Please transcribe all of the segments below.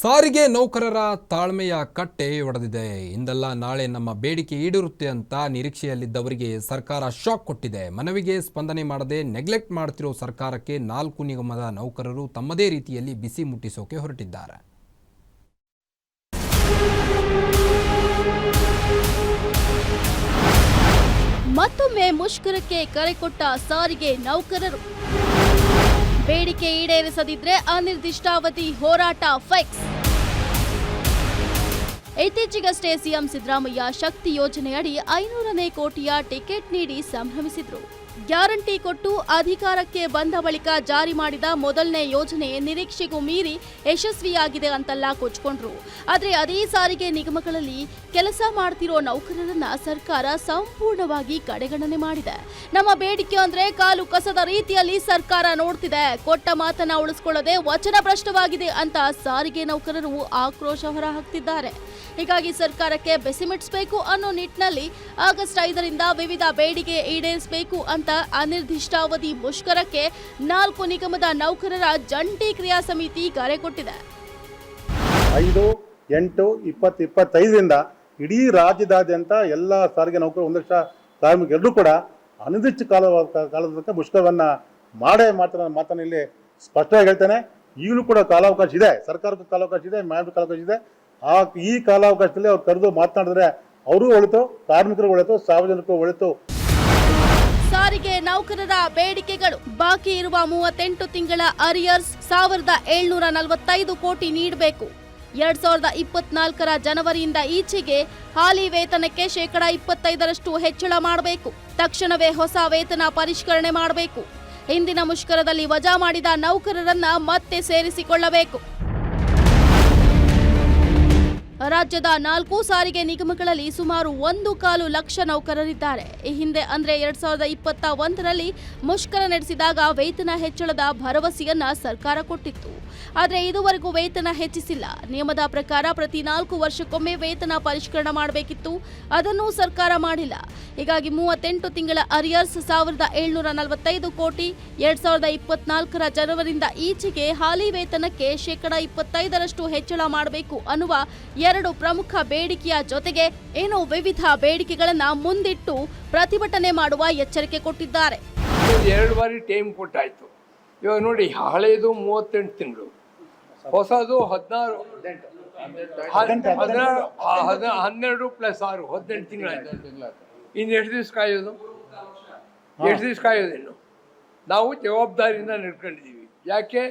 ಸಾರಿಗೆ ನೌಕರರ ತಾಳ್ಮೆಯ ಕಟ್ಟೆ ಒಡೆದಿದೆ. ಇಂದಲ್ಲ ನಾಳೆ ನಮ್ಮ ಬೇಡಿಕೆ ಈಡೇರುತ್ತೆ ಅಂತ ನಿರೀಕ್ಷೆಯಲ್ಲಿದ್ದವರಿಗೆ ಸರ್ಕಾರ ಶಾಕ್ ಕೊಟ್ಟಿದೆ. ಮನವಿಗೆ ಸ್ಪಂದನೆ ಮಾಡದೆ ನೆಗ್ಲೆಕ್ಟ್ ಮಾಡ್ತಿರೋ ಸರ್ಕಾರಕ್ಕೆ ನಾಲ್ಕು ನಿಗಮದ ನೌಕರರು ತಮ್ಮದೇ ರೀತಿಯಲ್ಲಿ ಬಿಸಿ ಮುಟ್ಟಿಸೋಕೆ ಹೊರಟಿದ್ದಾರೆ. ಮತ್ತೊಮ್ಮೆ ಮುಷ್ಕರಕ್ಕೆ ಕರೆ ಕೊಟ್ಟ ಸಾರಿಗೆ ನೌಕರರು. ಬೇಡಿಕೆ ಈಡೇರಿಸದಿದ್ರೆ ಅನಿರ್ದಿಷ್ಟಾವಧಿ ಹೋರಾಟ ಫೈಕ್ಸ್. ಇತ್ತೀಚೆಗಷ್ಟೇ ಸಿಎಂ ಸಿದ್ದರಾಮಯ್ಯ ಶಕ್ತಿ ಯೋಜನೆಯಡಿ ಐನೂರನೇ ಕೋಟಿಯ ಟಿಕೆಟ್ ನೀಡಿ ಸಂಭ್ರಮಿಸಿದ್ರು. ಗ್ಯಾರಂಟಿ ಕೊಟ್ಟು ಅಧಿಕಾರಕ್ಕೆ ಬಂದ ಬಳಿಕ ಜಾರಿ ಮಾಡಿದ ಮೊದಲನೇ ಯೋಜನೆ ನಿರೀಕ್ಷೆಗೂ ಮೀರಿ ಯಶಸ್ವಿಯಾಗಿದೆ ಅಂತೆಲ್ಲ ಕೊಚ್ಕೊಂಡ್ರು. ಆದರೆ ಅದೇ ಸಾರಿಗೆ ನಿಗಮಗಳಲ್ಲಿ ಕೆಲಸ ಮಾಡ್ತಿರೋ ನೌಕರರನ್ನ ಸರ್ಕಾರ ಸಂಪೂರ್ಣವಾಗಿ ಕಡೆಗಣನೆ ಮಾಡಿದೆ. ನಮ್ಮ ಬೇಡಿಕೆ ಅಂದ್ರೆ ಕಾಲು ಕಸದ ರೀತಿಯಲ್ಲಿ ಸರ್ಕಾರ ನೋಡ್ತಿದೆ. ಕೊಟ್ಟ ಮಾತನ್ನ ಉಳಿಸ್ಕೊಳ್ಳದೆ ವಚನ ಭ್ರಷ್ಟವಾಗಿದೆ ಅಂತ ಸಾರಿಗೆ ನೌಕರರು ಆಕ್ರೋಶ ಹೊರಹಾಕ್ತಿದ್ದಾರೆ. ಹೀಗಾಗಿ ಸರ್ಕಾರಕ್ಕೆ ಬೆಸಿಮಿಟ್ಸ್ಬೇಕು ಅನ್ನೋ ನಿಟ್ಟಿನಲ್ಲಿ ಆಗಸ್ಟ್ ಐದರಿಂದ ವಿವಿಧ ಬೇಡಿಕೆ ಈಡೇರಿಸಬೇಕು ಅನಿರ್ದಿಷ್ಟಾವಧಿ ಮುಷ್ಕರಕ್ಕೆ ನಾಲ್ಕು ನಿಗಮದ ನೌಕರರ ಜಂಟಿ ಕ್ರಿಯಾ ಸಮಿತಿ ಕರೆ ಕೊಟ್ಟಿದೆ. ಐದು, ಎಂಟು, ಇಪ್ಪತ್ತು, ಇಪ್ಪತ್ತೈದರಿಂದ ಇಡೀ ರಾಜ್ಯದಾದ್ಯಂತ ಎಲ್ಲ ಸಾರಿಗೆ ನೌಕರರು ಒಂದು ಲಕ್ಷ ಕೂಡ ಅನಿರ್ದಿಷ್ಟ ಕಾಲ ಕಾಲದ ಮುಷ್ಕರವನ್ನು ಮಾಡೇ ಮಾತ್ರ ಮಾತನ್ನು ಇಲ್ಲಿ ಸ್ಪಷ್ಟವಾಗಿ ಹೇಳ್ತೇನೆ. ಈಗಲೂ ಕೂಡ ಕಾಲಾವಕಾಶ ಇದೆ. ಸರ್ಕಾರಕ್ಕೂ ಕಾಲಾವಕಾಶ ಇದೆ ಮ್ಯಾಮ್ ಕಾಲಾವಕಾಶ ಇದೆ. ಆ ಈ ಕಾಲಾವಕಾಶದಲ್ಲಿ ಅವ್ರು ಕರೆದು ಮಾತನಾಡಿದ್ರೆ ಅವರು ಒಳಿತು ಕಾರ್ಮಿಕರು ಒಳಿತು ಸಾರ್ವಜನಿಕರು ಒಳಿತು ಸಾರಿಗೆ ನೌಕರರ ಬೇಡಿಕೆಗಳು. ಬಾಕಿ ಇರುವ ಮೂವತ್ತೆಂಟು ತಿಂಗಳ ಅರಿಯರ್ಸ್ ಸಾವಿರದ ಏಳ್ನೂರ ನಲವತ್ತೈದು ಕೋಟಿ ನೀಡಬೇಕು. ಎರಡ್ ಸಾವಿರದ ಇಪ್ಪತ್ನಾಲ್ಕರ ಜನವರಿಯಿಂದ ಈಚೆಗೆ ಹಾಲಿ ವೇತನಕ್ಕೆ ಶೇಕಡ ಇಪ್ಪತ್ತೈದರಷ್ಟು ಹೆಚ್ಚಳ ಮಾಡಬೇಕು. ತಕ್ಷಣವೇ ಹೊಸ ವೇತನ ಪರಿಷ್ಕರಣೆ ಮಾಡಬೇಕು. ಹಿಂದಿನ ಮುಷ್ಕರದಲ್ಲಿ ವಜಾ ಮಾಡಿದ ನೌಕರರನ್ನ ಮತ್ತೆ ಸೇರಿಸಿಕೊಳ್ಳಬೇಕು. ರಾಜ್ಯದ ನಾಲ್ಕು ಸಾರಿಗೆ ನಿಗಮಗಳಲ್ಲಿ ಸುಮಾರು ಒಂದು ಕಾಲು ಲಕ್ಷ ನೌಕರರಿದ್ದಾರೆ. ಈ ಹಿಂದೆ ಅಂದರೆ ಎರಡ್ ಸಾವಿರದ ಇಪ್ಪತ್ತ ಒಂದರಲ್ಲಿ ಮುಷ್ಕರ ನಡೆಸಿದಾಗ ವೇತನ ಹೆಚ್ಚಳದ ಭರವಸೆಯನ್ನ ಸರ್ಕಾರ ಕೊಟ್ಟಿತ್ತು. ಆದರೆ ಇದುವರೆಗೂ ವೇತನ ಹೆಚ್ಚಿಸಿಲ್ಲ. ನಿಯಮದ ಪ್ರಕಾರ ಪ್ರತಿ ನಾಲ್ಕು ವರ್ಷಕ್ಕೊಮ್ಮೆ ವೇತನ ಪರಿಷ್ಕರಣೆ ಮಾಡಬೇಕಿತ್ತು. ಅದನ್ನು ಸರ್ಕಾರ ಮಾಡಿಲ್ಲ. ಹೀಗಾಗಿ ಮೂವತ್ತೆಂಟು ತಿಂಗಳ ಅರಿಯರ್ಸ್ ಸಾವಿರದ ಏಳ್ನೂರ ನಲವತ್ತೈದು ಕೋಟಿ ಎರಡ್ ಸಾವಿರದ ಇಪ್ಪತ್ನಾಲ್ಕರ ಜನವರಿಂದ ಈಚೆಗೆ ಹಾಲಿ ವೇತನಕ್ಕೆ ಶೇಕಡಾ ಇಪ್ಪತ್ತೈದರಷ್ಟು ಹೆಚ್ಚಳ ಮಾಡಬೇಕು ಅನ್ನುವ ಎರಡು ಪ್ರಮುಖ ಬೇಡಿಕೆಯ ಜೊತೆಗೆ ಏನು ವಿವಿಧ ಬೇಡಿಕೆಗಳನ್ನ ಮುಂದಿಟ್ಟು ಪ್ರತಿಭಟನೆ ಮಾಡುವ ಎಚ್ಚರಿಕೆ ಕೊಟ್ಟಿದ್ದಾರೆ. ಎರಡು ಬಾರಿ ಟೈಮ್ ಕೊಟ್ಟಾಯ್ತು. ಇವಾಗ ನೋಡಿ ಹಳೆಯದು ಮೂವತ್ತೆಂಟು ತಿಂಗಳು, ಹೊಸದು ಹದಿನಾರು ಹದಿನಾರು ಹದ- ಹನ್ನೆರಡು ಪ್ಲಸ್ ಆರು, ಹದಿನೆಂಟು ತಿಂಗಳಾಯ್ತು. ಇನ್ನು ಎಷ್ಟು ದಿವಸ ಕಾಯೋದು? ಎಷ್ಟು ದಿವಸ ಕಾಯೋದು ಇನ್ನು? ನಾವು ಜವಾಬ್ದಾರಿಯಿಂದ ನಡ್ಕೊಂಡಿದ್ದೀವಿ. ಯಾಕೆ?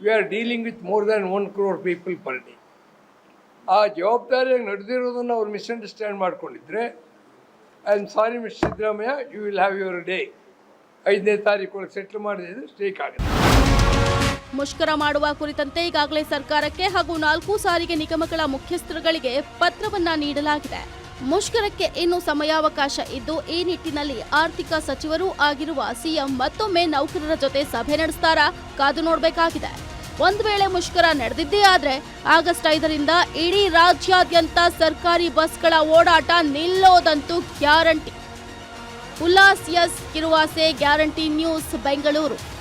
We are dealing with more than one crore people per day ಆ ಜವಾಬ್ದಾರಿಯಾಗಿ ನಡೆದಿರೋದನ್ನು ಅವ್ರು ಮಿಸ್ಅಂಡರ್ಸ್ಟ್ಯಾಂಡ್ ಮಾಡ್ಕೊಂಡಿದ್ರೆ I am sorry miss Siddaramaiah you will have your day ಐದನೇ ತಾರೀಕು ಒಳಗೆ ಸೆಟ್ಲ್ ಮಾಡಿದ್ರೆ ಸ್ಟೇಕ್ ಆಗುತ್ತೆ. ಮುಷ್ಕರ ಮಾಡುವ ಕುರಿತಂತೆ ಈಗಾಗಲೇ ಸರ್ಕಾರಕ್ಕೆ ಹಾಗೂ ನಾಲ್ಕು ಸಾರಿಗೆ ನಿಗಮಗಳ ಮುಖ್ಯಸ್ಥರುಗಳಿಗೆ ಪತ್ರವನ್ನ ನೀಡಲಾಗಿದೆ. ಮುಷ್ಕರಕ್ಕೆ ಇನ್ನು ಸಮಯಾವಕಾಶ ಇದ್ದು, ಈ ನಿಟ್ಟಿನಲ್ಲಿ ಆರ್ಥಿಕ ಸಚಿವರೂ ಆಗಿರುವ ಸಿಎಂ ಮತ್ತೊಮ್ಮೆ ನೌಕರರ ಜೊತೆ ಸಭೆ ನಡೆಸ್ತಾರಾ? ಕಾದು ನೋಡಬೇಕಾಗಿದೆ. ಒಂದು ವೇಳೆ ಮುಷ್ಕರ ನಡೆದಿದ್ದೇ ಆದರೆ ಆಗಸ್ಟ್ ಐದರಿಂದ ಇಡೀ ರಾಜ್ಯಾದ್ಯಂತ ಸರ್ಕಾರಿ ಬಸ್ಗಳ ಓಡಾಟ ನಿಲ್ಲೋದಂತೂ guarantee. Ullas S ಕಿರುವಾಸೆ, guarantee news, Bengaluru.